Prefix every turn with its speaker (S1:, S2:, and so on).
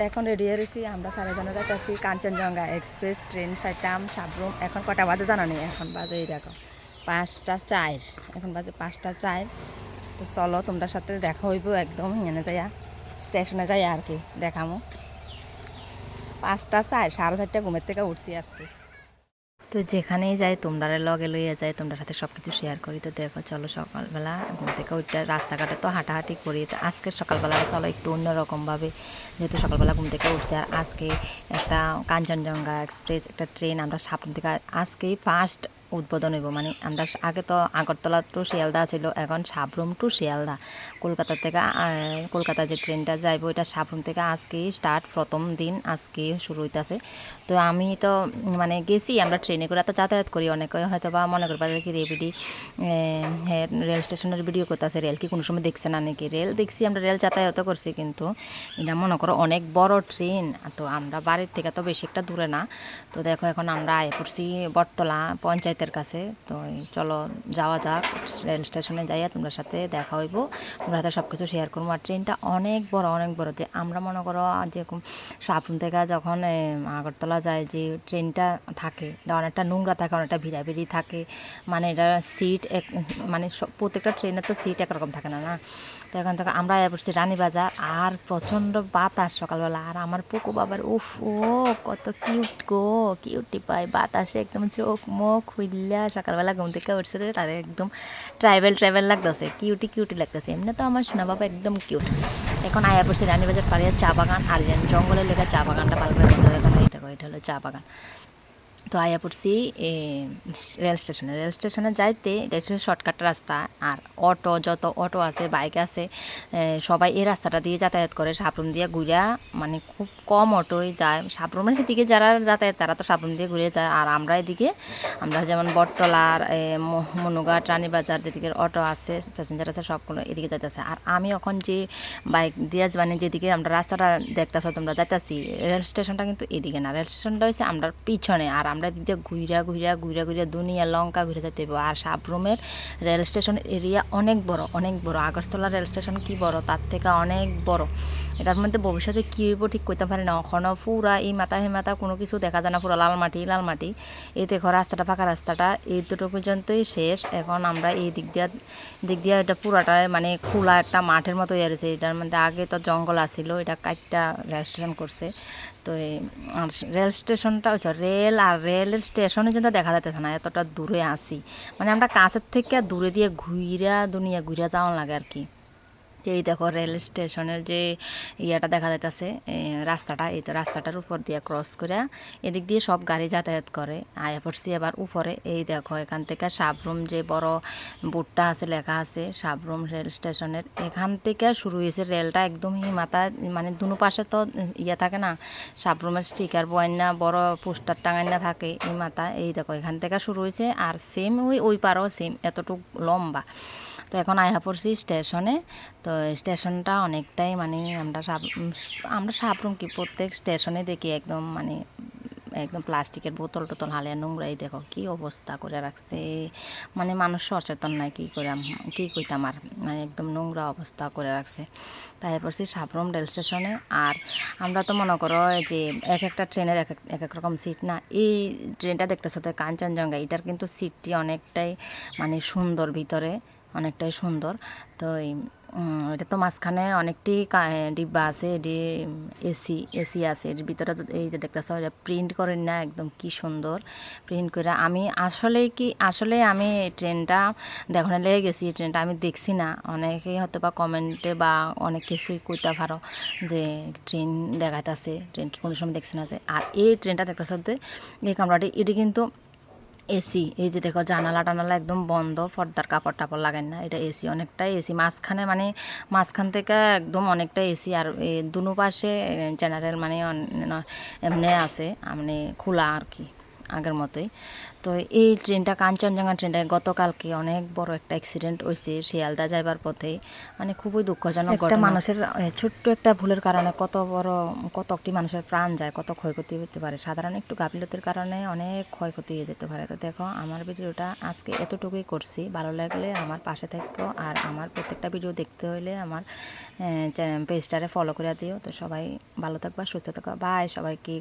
S1: এখন রেডি হয়ে রয়েছি, আমরা সাড়ে জানা যাচ্ছি কাঞ্চনজঙ্ঘা এক্সপ্রেস ট্রেন সাইটাম সাবরুম এখন কটা বাজে জানো নি? এখন বাজে এই দেখো, পাঁচটা চার। এখন বাজে পাঁচটা চার। তো চলো, তোমরা সাথে দেখা হইব একদম এনে যাইয়া, স্টেশনে যাই আর কি, দেখামো। পাঁচটা চার, সাড়ে চারটা ঘুমের থেকে উঠছি আজকে। তো যেখানেই যাই তোমরা লগে লইয়া যাই তোমরা সাথে সব কিছু শেয়ার করি। তো দেখো, চলো সকালবেলা ঘুম থেকে উঠে রাস্তাঘাটে তো হাঁটাহাঁটি করি। তো আজকে সকালবেলা চলো একটু অন্যরকমভাবে, যেহেতু সকালবেলা ঘুম থেকে উঠছে আর আজকে একটা কাঞ্চনজঙ্ঘা এক্সপ্রেস, একটা ট্রেন আমরা সাপন থেকে আজকেই ফার্স্ট উদ্বোধন হইব। মানে আমরা আগে তো আগরতলা টু শিয়ালদা ছিল, এখন সাবরুম টু শিয়ালদা। কলকাতা থেকে কলকাতা যে ট্রেনটা যাইব এটা সাবরুম থেকে আজকেই স্টার্ট প্রথম দিন আজকে শুরু হইতাছে। তো আমি তো মানে গেছি, আমরা ট্রেনে করে তো যাতায়াত করি। অনেকে হয়তো বা মনে করবা কি রেবিডি রেল স্টেশনের ভিডিও করতেছে। রেল কি কোনো সময় দেখছে না নাকি? রেল দেখছি, আমরা রেল যাতায়াত করছি, কিন্তু এটা মনে করো অনেক বড় ট্রেন। তো আমরা বাড়ির থেকে তো বেশি একটা দূরে না। তো দেখো এখন আমরা আয় পড়ছি বটতলা পঞ্চায়েতের কাছে। তো চলো যাওয়া যাক রেল স্টেশনে যাইয়া তোমরা সাথে দেখা হইব। তোমরা সাথে সব কিছু শেয়ার করব। আর ট্রেনটা অনেক বড় অনেক বড়। যে আমরা মনে করো যেরকম সাপুন থেকে যখন আগরতলা যায়, যে ট্রেনটা থাকে, এটা অনেকটা নোংরা থাকে, অনেকটা ভিড়াভিড়ি থাকে। মানে এটা সিট এক মানে প্রত্যেকটা ট্রেনের তো সিট একরকম থাকে না না? তো এখান থেকে আমরা পড়ছি রানীবাজার। আর প্রচণ্ড বাতাস সকালবেলা। আর আমার পুকু বাবার, উফ, ও, কত কিউট গো কিউটি পায় বাতাসে একদম চোখ মুখ খুইল্লা সকালবেলা ঘুম থেকে উঠছে তাদের একদম ট্রাইভেল ট্রাইবেল লাগতেছে কিউটি কিউটি লাগতেছে। এমনি তো আমার সোনা বাবা একদম কিউট এখন আয়া পড়ছে রানীবাজার পাড়িয়ার চা বাগান আর জঙ্গলের লেখা চা বাগানটা ভালো করে দেখা কো, এটা হলো চা বাগান। তো আয়া পড়ছি রেল স্টেশনে। রেল স্টেশনে যাইতে হচ্ছে শর্টকাট রাস্তা। আর অটো, যত অটো আছে, বাইক আছে সবাই এই রাস্তাটা দিয়ে যাতায়াত করে। সাবরুম দিয়ে ঘুরা মানে খুব কম অটোই যায়। সাবরুমের দিকে যারা যাতায়াত, তারা তো সাবরুম দিয়ে ঘুরে যায়। আর আমরা এদিকে, আমরা যেমন বটতলার মনুঘাট, রানীবাজার যেদিকে অটো আছে প্যাসেঞ্জার আছে, সবগুলো এদিকে যাইতেছে। আর আমি এখন যে বাইক দিয়ে মানে যেদিকে আমরা রাস্তাটা দেখতেছ, তোমরা যাইতাছি, রেল স্টেশনটা কিন্তু এদিকে না। রেল স্টেশনটা হচ্ছে আমরা পিছনে। আর আমরা দিয়ে ঘুরা ঘুরা ঘুরা ঘুরা দুনিয়া লঙ্কা ঘুরে যেতে। আর সাবরুমের রেল স্টেশন এরিয়া অনেক বড় অনেক বড়। আগরতলা রেল স্টেশন কি বড়? তার থেকে অনেক বড়। এটার মধ্যে ভবিষ্যতে কী হইব ঠিক কইতে পারি না। এখনও পুরা এই মাথা হে মাথা কোনো কিছু দেখা যায় না, পুরো লাল মাটি লাল মাটি। এই দেখো রাস্তাটা, ফাঁকা রাস্তাটা এই দুটো পর্যন্তই শেষ। এখন আমরা এই দিক দিয়া দিক দিয়া এটা পুরাটা মানে খোলা একটা মাঠের মতো রয়েছে। এটার মধ্যে আগে তো জঙ্গল আছিল, এটা কাটটা রেল স্টেশন করছে। তো আর রেল স্টেশনটা হচ্ছে রেল আর রেলের স্টেশনে কিন্তু দেখা যাইতেছে না, এতটা দূরে আসি মানে আমরা কাছের থেকে দূরে দিয়ে ঘুইরা দুনিয়া ঘুরে যাওয়া লাগে আর কি। এই দেখো রেল স্টেশনের যে ইয়েটা দেখা যাইতেছে রাস্তাটা, এই তো রাস্তাটার উপর দিয়ে ক্রস করে এদিক দিয়ে সব গাড়ি যাতায়াত করে। আয়া পড়ছি এবার উপরে, এই দেখো এখান থেকে সাবরুম যে বড় বোর্ডটা আছে, লেখা আছে, সাবরুম রেল স্টেশনের। এখান থেকে শুরু হয়েছে রেলটা একদমই মাথা মানে দুনো পাশে তো ইয়ে থাকে না, সাবরুমের স্টিকার বয়ান্না বড় পোস্টার টাঙাইনা থাকে এই মাথা এই দেখো এখান থেকে শুরু হয়েছে আর সেম ওই ওই পারও সেম এতটুকু লম্বা। তো এখন আয়া পড়ছি স্টেশনে। তো স্টেশনটা অনেকটাই মানে আমরা আমরা সাবরুম কি প্রত্যেক স্টেশনে দেখি একদম মানে একদম প্লাস্টিকের বোতল টোতল হালিয়া নোংরাই। দেখো কি অবস্থা করে রাখছে। মানে মানুষ সচেতন নাই, কী করে কী কইতাম আর মানে একদম নোংরা অবস্থা করে রাখছে। তাই পড়ছি সাবরুম, রেল স্টেশনে। আর আমরা তো মনে করো যে এক একটা ট্রেনের এক, এক- এক রকম সিট না। এই ট্রেনটা দেখতেছে তো কাঞ্চনজঙ্ঘা, এটার কিন্তু সিটটি অনেকটাই মানে সুন্দর ভিতরে। অনেকটাই সুন্দর। তো এটা তো মাঝখানে অনেকটি ডিব্বা আছে, এটি এসি এসি আছে। এর ভিতরে এই যে দেখতেছ, এটা প্রিন্ট করেন না, একদম কি সুন্দর প্রিন্ট করে। আমি আসলে কি, আসলে আমি ট্রেনটা দেখানো লেগে গেছি ট্রেনটা আমি দেখছি না। অনেকেই হয়তো বা কমেন্টে বা অনেক কিছুই করতে পারো যে ট্রেন দেখাইতেছে, ট্রেন কি কোনো সময় দেখছি না আর এই ট্রেনটা দেখতেছে এই কামরাটি, এটি কিন্তু এসি, এই যে দেখো জানালা টানালা একদম বন্ধ, পর্দার কাপড় টাপড় লাগেন না, এটা এসি, অনেকটা এসি। মাঝখানে মানে মাঝখান থেকে একদম অনেকটা এসি, আর দুনো পাশে জেনারেল মানে এমনি আছে মানে খোলা আর কি। আগের মতোই। তো এই ট্রেনটা কাঞ্চনজঙ্ঘা ট্রেনটা গতকালকে অনেক বড় একটা অ্যাক্সিডেন্ট হয়েছে শিয়ালদা যাইবার পথে। মানে খুবই দুঃখজনক একটা মানুষের ছোট্ট একটা ভুলের কারণে কত বড় কতটি মানুষের প্রাণ যায় কত ক্ষয়ক্ষতি হতে পারে। সাধারণ একটু গাফিলতির কারণে অনেক ক্ষয়ক্ষতি হয়ে যেতে পারে। তো দেখো আমার ভিডিওটা আজকে এতটুকুই করছি। ভালো লাগলে আমার পাশে থাকো আর আমার প্রত্যেকটা ভিডিও দেখতে হলে আমার পেজটারে ফলো করে দিও। তো সবাই ভালো থাকবা সুস্থ থাকবা। বাই সবাইকে।